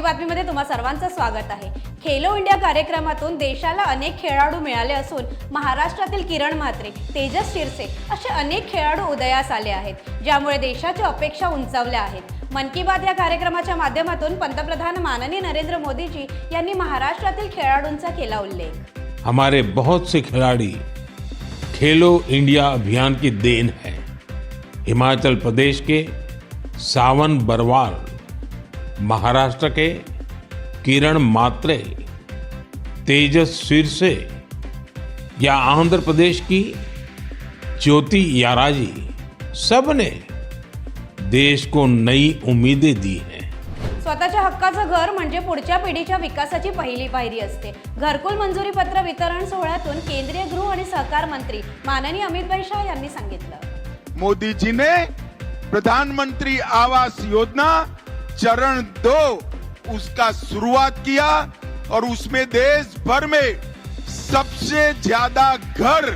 पहिली बातमीमध्ये तुम्हा सर्वांचं स्वागत आहे. खेलो इंडिया कार्यक्रमातून देशाला अनेक खेळाडू मिळाले असून महाराष्ट्रातील किरण म्हात्रे तेजस शिरसे असे अनेक खेळाडू उदयास आले आहेत ज्यामुळे देशाच्या अपेक्षा उंचावल्या आहेत. मन की बात या कार्यक्रमाच्या माध्यमातून पंतप्रधान माननीय नरेंद्र मोदीजी यांनी महाराष्ट्रातील खेळाडूंचा केला उल्लेख. हमारे बहुत से खिलाड़ी खेलो इंडिया अभियान की देन है। हिमाचल प्रदेश के सावन बरवाल महाराष्ट्र के किरण मात्रे तेजस सिरसे या आंध्र प्रदेश की ज्योति याराजी सब ने देश को नई उम्मीदें दी हैं। स्वतःच्या हक्काचं घर म्हणजे पुढच्या पिढीच्या विकासाची पहिली पायरी असते. घरकुल मंजुरी पत्र वितरण सोहळ्यातून केंद्रीय गृह आणि सहकार मंत्री माननीय अमित शाह यांनी सांगितलं. मोदी जी ने प्रधानमंत्री आवास योजना चरण दो, उसका शुरुआत किया और उसमें देश भर में सबसे ज़्यादा घर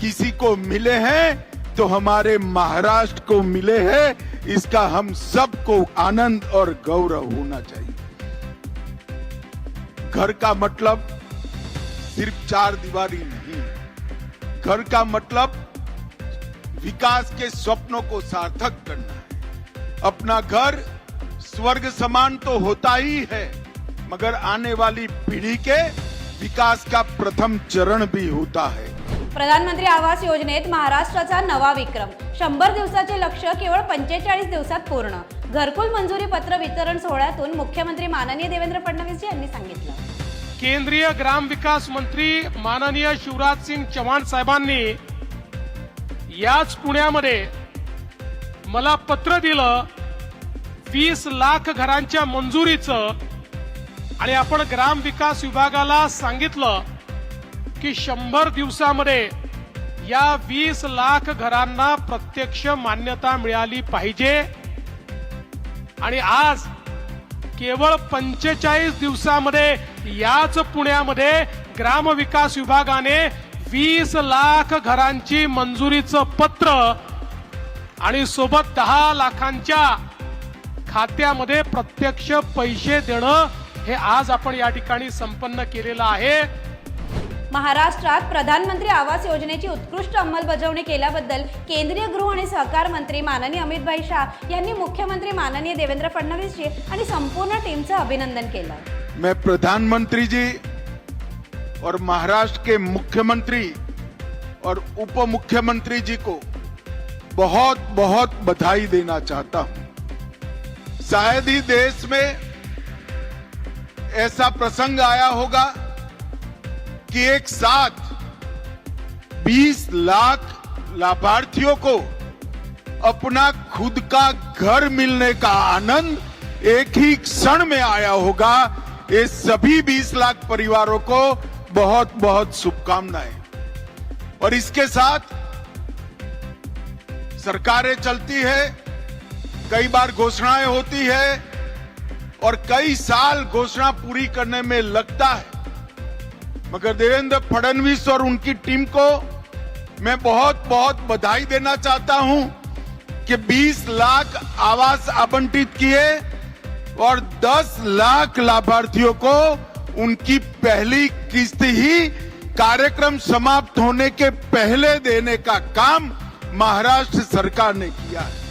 किसी को मिले हैं तो हमारे महाराष्ट्र को मिले हैं। इसका हम सबको आनंद और गौरव होना चाहिए। घर का मतलब सिर्फ़ चार दीवारी नहीं घर का मतलब विकास के स्वप्नों को सार्थक करना है। अपना घर स्वर्ग समान तो होता ही है मगर आने वाली पीढ़ी के विकास का प्रथम चरण भी होता है। प्रधानमंत्री आवास योजनेत महाराष्ट्राचा नवा विक्रम। शंभर दिवसाचे लक्ष्य केवळ पंचेचाळीस दिवसात पूर्ण। घरकुल मंजुरी पत्र वितरण सोहळ्यातून मुख्यमंत्री माननीय देवेंद्र फडणवीस यांनी सांगितलं. केंद्रीय ग्राम विकास मंत्री माननीय शिवराज सिंग चव्हाण साहेबांनी याच पुण्यामध्ये मला पत्र दिलं वीस लाख घरांच्या मंजुरीचं आणि आपण ग्राम विकास विभागाला सांगितलं की शंभर दिवसामध्ये या वीस लाख घरांना प्रत्यक्ष मान्यता मिळाली पाहिजे. आणि आज केवळ पंचेचाळीस दिवसामध्ये याच पुण्यामध्ये ग्रामविकास विभागाने वीस लाख घरांची मंजुरीचं पत्र आणि सोबत दहा लाखांच्या खात्यामध्ये प्रत्यक्ष पैसे देणं हे आज आपण या ठिकाणी संपन्न केलेलं आहे. महाराष्ट्रात प्रधानमंत्री आवास योजनेची उत्कृष्ट अंमलबजावणी केल्याबद्दल केंद्रीय गृह आणि सहकार मंत्री माननीय अमित शाह यांनी मुख्यमंत्री माननीय देवेंद्र फडणवीसजी आणि संपूर्ण टीमचं अभिनंदन केलं. मैं प्रधानमंत्री जी और महाराष्ट्र के मुख्यमंत्री और उप मुख्यमंत्री जी को बहुत बहुत बधाई देना चाहता हूं। शायद ही देश में ऐसा प्रसंग आया होगा कि एक साथ 20 लाख लाभार्थियों को अपना खुद का घर मिलने का आनंद एक ही क्षण में आया होगा। ये सभी 20 लाख परिवारों को बहुत बहुत शुभकामनाएँ। और इसके साथ सरकारें चलती है कई बार घोषणाएँ होती है और कई साल घोषणा पूरी करने में लगता है। मगर देवेंद्र फडणवीस और उनकी टीम को मैं बहुत बहुत बधाई देना चाहता हूँ कि 20 लाख आवास आवंटित किए और 10 लाख लाभार्थियों को उनकी पहली किस्त ही कार्यक्रम समाप्त होने के पहले देने का काम महाराष्ट्र सरकार ने किया है।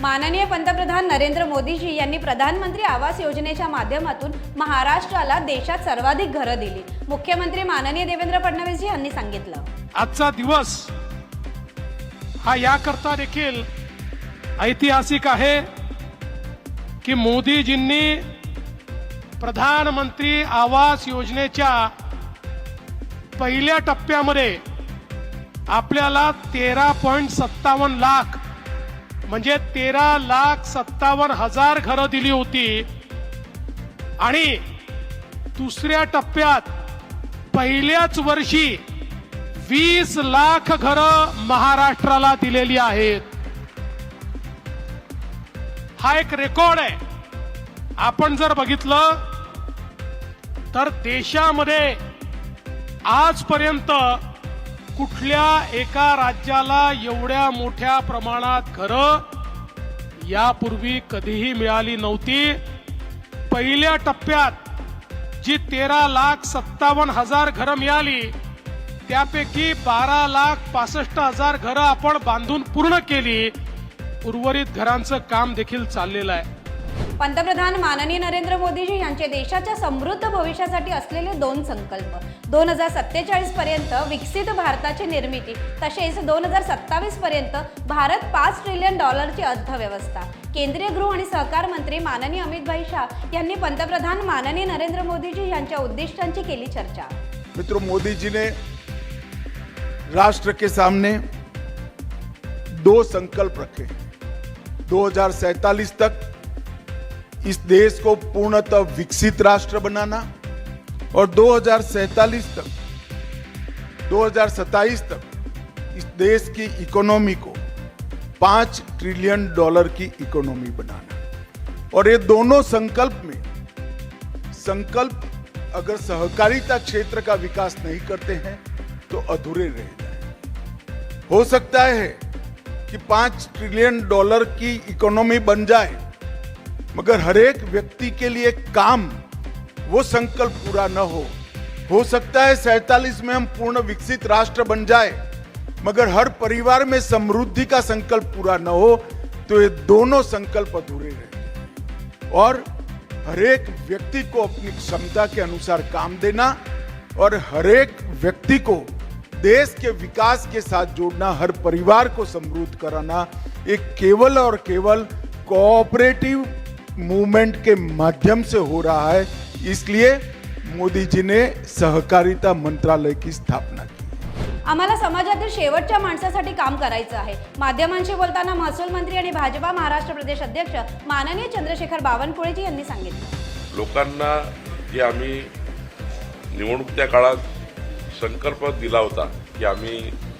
माननीय पंतप्रधान नरेंद्र मोदीजी यांनी प्रधानमंत्री आवास योजनेच्या माध्यमातून महाराष्ट्राला देशात सर्वाधिक घरं दिली. मुख्यमंत्री माननीय देवेंद्र फडणवीस यांनी सांगितलं. आजचा दिवस हा याकरता देखील ऐतिहासिक आहे की मोदीजींनी प्रधानमंत्री आवास योजनेच्या पहिल्या टप्प्यामध्ये आपल्याला तेरा पॉईंट सत्तावन्न लाख म्हणजे तेरा लाख सत्तावन्न हजार घरं दिली होती. आणि दुसऱ्या टप्प्यात पहिल्याच वर्षी वीस लाख घरं महाराष्ट्राला दिलेली आहेत. हा एक रेकॉर्ड आहे. आपण जर बघितलं तर देशामध्ये आजपर्यंत कुठल्या एका राज्याला एवढ्या मोठ्या प्रमाणात घरं यापूर्वी कधीही मिळाली नव्हती? पहिल्या टप्प्यात जी तेरा लाख सत्तावन्न हजार घरं मिळाली त्यापैकी बारा लाख पासष्ट हजार घरं आपण बांधून पूर्ण केली. उर्वरित घरांचं काम देखील चाललेलं आहे. पंतप्रधान माननीय नरेंद्र मोदीजी यांचे देशाच्या समृद्ध भविष्यासाठी असलेले दोन संकल्प. दोन हजार सत्तेचाळीस पर्यंत विकसित भारताची निर्मिती तसेच दोन हजार सत्तावीस पर्यंत भारत पाच ट्रिलियन डॉलरची अर्थव्यवस्था. केंद्रीय गृह आणि सहकार मंत्री माननीय अमित शाह यांनी पंतप्रधान माननीय नरेंद्र मोदीजी यांच्या उद्दिष्टांची केली चर्चा. मित्र मोदी ने राष्ट्र के सामने दो संकल्प रखे. 2047 तक इस देश को पूर्णतः विकसित राष्ट्र बनाना और 2047 तक 2027 तक इस देश की इकोनॉमी को पाँच ट्रिलियन डॉलर की इकोनॉमी बनाना। और ये दोनों संकल्प में, संकल्प अगर सहकारिता क्षेत्र का विकास नहीं करते हैं तो अधूरे रह जाए। हो सकता है कि पाँच ट्रिलियन डॉलर की इकोनॉमी बन जाए मगर हर एक व्यक्ति के लिए काम वो संकल्प पूरा न हो। हो सकता है सैतालीस में हम पूर्ण विकसित राष्ट्र बन जाए, मगर हर परिवार में समृद्धि का संकल्प पूरा न हो तो ये दोनों संकल्प अधूरे रह और हर एक व्यक्ति को अपनी क्षमता के अनुसार काम देना और हर एक व्यक्ति को देश के विकास के साथ जोड़ना, हर परिवार को समृद्ध कराना एक केवल और केवल कोऑपरेटिव मूवमेंट के माध्यम से हो रहा है। इसलिए मोदी जी ने सहकारिता मंत्रालय की स्थापना की। आम्हाला समाजातील शेवटच्या माणसासाठी काम करायचं आहे. माध्यमांशी बोलताना महसूल मंत्री आणि भाजपा महाराष्ट्र प्रदेश अध्यक्ष माननीय चंद्रशेखर बावनकुळेजी यांनी सांगितलं. लोकांना जे आम्ही निवडणुकीच्या काळात संकल्प दिला होता की आम्ही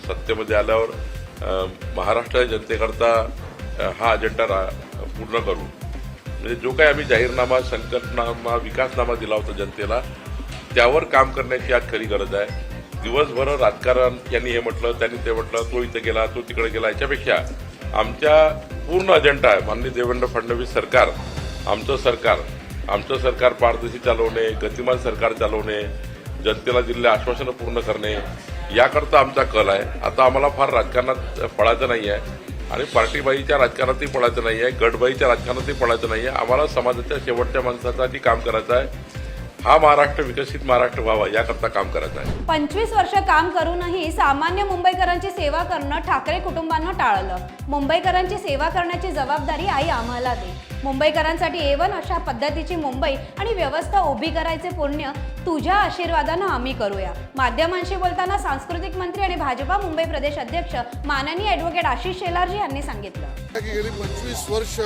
सत्तेमध्ये आल्यावर अ, महाराष्ट्राच्या जनतेकरता हा अजेंडा पूर्ण करू. म्हणजे जो काही आम्ही जाहीरनामा संकटनामा विकासनामा दिला होता जनतेला त्यावर काम करण्याची आज खरी गरज आहे. दिवसभर राजकारण यांनी हे म्हटलं त्यांनी ते म्हटलं तो इथं गेला तो तिकडे गेला याच्यापेक्षा आमच्या पूर्ण अजेंडा आहे. माननीय देवेंद्र फडणवीस सरकार आमचं सरकार आमचं सरकार पारदर्शी चालवणे गतिमान सरकार चालवणे जनतेला दिलेले आश्वासनं पूर्ण करणे याकरता आमचा कल आहे. आता आम्हाला फार राजकारणात पळायचं नाही आहे आणि पार्टीबाईच्या राजकारणातही पळायचं नाही आहे गटबाईच्या राजकारणातही पळायचं नाही आहे आम्हाला समाजाच्या शेवटच्या माणसासाठी काम करायचं आहे. हा महाराष्ट्र विकसित महाराष्ट्र व्हावा याकरता काम करायचं आहे. पंचवीस वर्ष काम करूनही सामान्य मुंबईकरांची सेवा करणं ठाकरे कुटुंबांना टाळलं. मुंबईकरांची सेवा करण्याची जबाबदारी आई आम्हाला दे मुंबईकरांसाठी एवन अशा पद्धतीची मुंबई आणि व्यवस्था उभी करायचे पुण्य तुझ्या आशीर्वादानं आम्ही करूया. माध्यमांशी बोलताना सांस्कृतिक मंत्री आणि भाजपा मुंबई प्रदेश अध्यक्ष माननीय ॲडव्होकेट आशिष शेलारजी यांनी सांगितलं. गेली पंचवीस वर्ष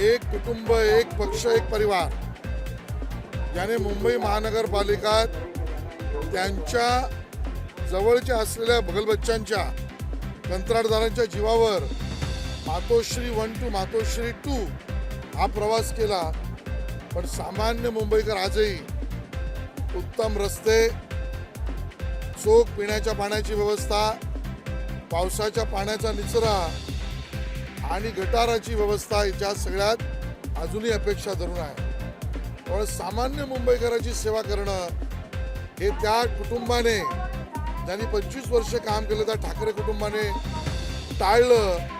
एक कुटुंब एक पक्ष एक परिवार. याने मुंबई महानगरपालिका त्यांच्या जवळच्या असलेल्या भगलबच्चांच्या कंत्राटदारांच्या जीवावर Matoshree one to Matoshree two हा प्रवास केला. पण सामान्य मुंबईकर आजही उत्तम रस्ते चोख पिण्याच्या पाण्याची व्यवस्था पावसाच्या पाण्याचा निचरा आणि गटाराची व्यवस्था याच्या सगळ्यात अजूनही अपेक्षा धरून आहे. त्यामुळे सामान्य मुंबईकराची सेवा करणं हे त्या कुटुंबाने ज्यांनी पंचवीस वर्ष काम केलं त्या ठाकरे कुटुंबाने टाळलं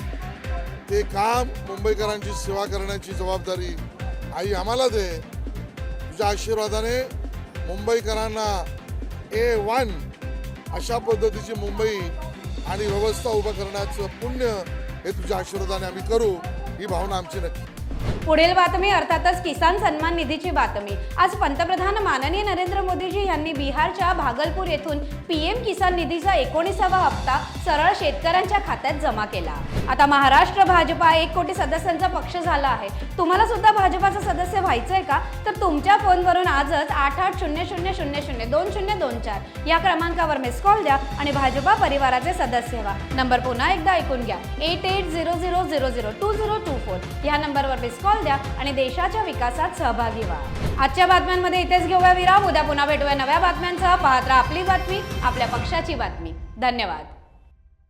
ते काम मुंबईकरांची सेवा करण्याची जबाबदारी आई आम्हाला दे. तुझ्या आशीर्वादाने मुंबईकरांना ए वन अशा पद्धतीची मुंबई आणि व्यवस्था उभं करण्याचं पुण्य हे तुझ्या आशीर्वादाने आम्ही करू ही भावना आमची नक्की. पुढील बातमी अर्थातच किसान सन्मान निधीची बातमी. आज पंतप्रधान माननीय नरेंद्र मोदीजी यांनी बिहारच्या भागलपूर येथून पीएम किसान निधीचा एकोणीसावा हप्ता सरळ शेतकऱ्यांच्या खात्यात जमा केला. आता महाराष्ट्र भाजपा एक कोटी सदस्यांचा पक्ष झाला आहे. तुम्हाला सुद्धा भाजपाचा सदस्य व्हायचंय का? तर तुमच्या फोनवरून आजच आठ आठ शून्य शून्य शून्य शून्य दोन शून्य दोन चार या क्रमांकावर मिस कॉल द्या आणि भाजपा परिवाराचे सदस्य व्हा. नंबर पुन्हा एकदा ऐकून घ्या. Eight eight zero zero zero zero two zero two four या नंबरवर मिस कॉल कॉल द्या आणि देशाच्या विकासात सहभागी व्हा. आजच्या बातम्यांमध्ये इथेच घेऊया विराम. उद्या पुन्हा भेटूया नव्या बातम्यांसह. पाहत राहा आपली बातमी आपल्या पक्षाची बातमी. धन्यवाद.